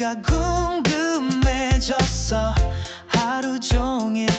네가 궁금해졌어. 하루 종일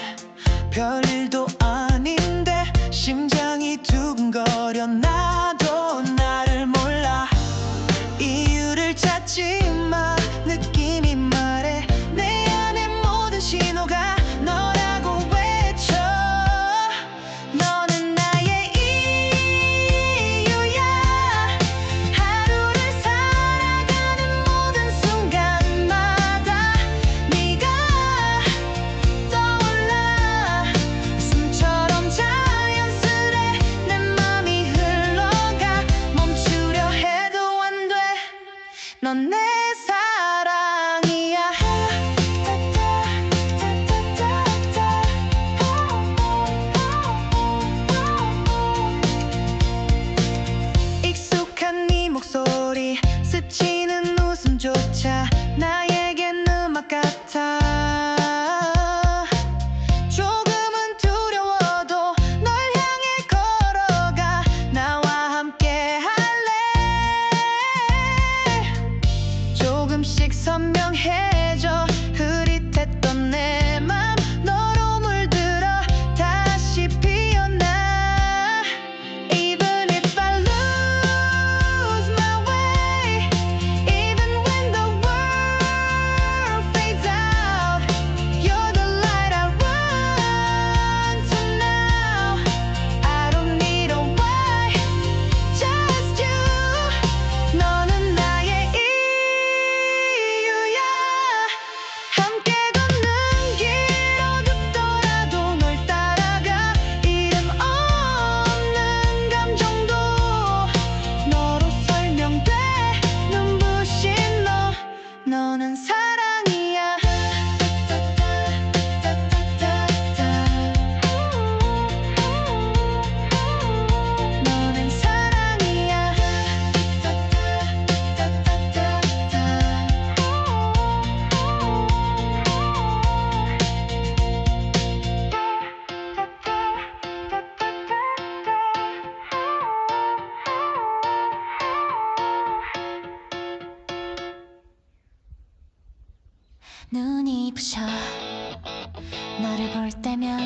그럴 때면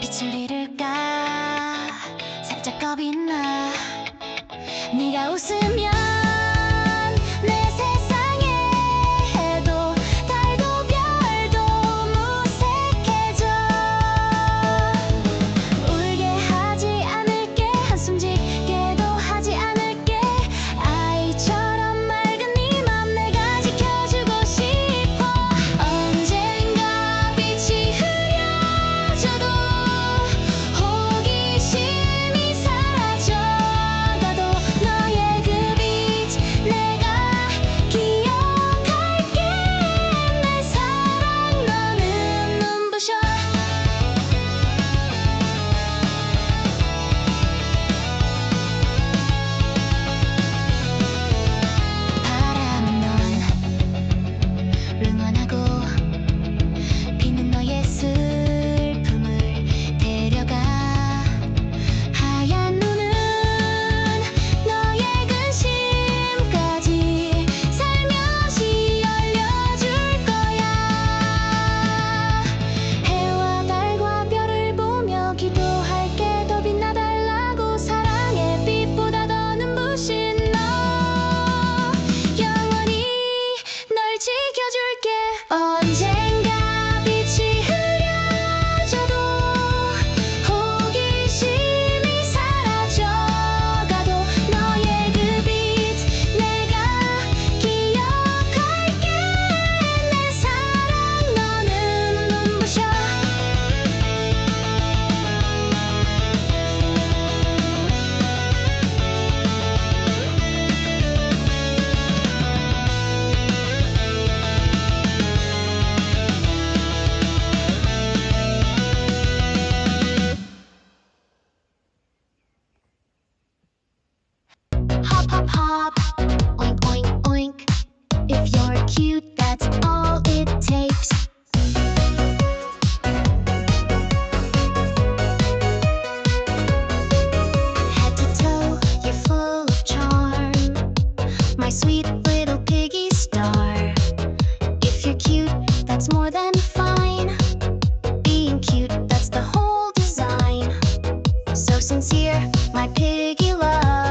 빛을 잃을까? 살짝 겁이 나. 네가 웃으면 sincere, my piggy love.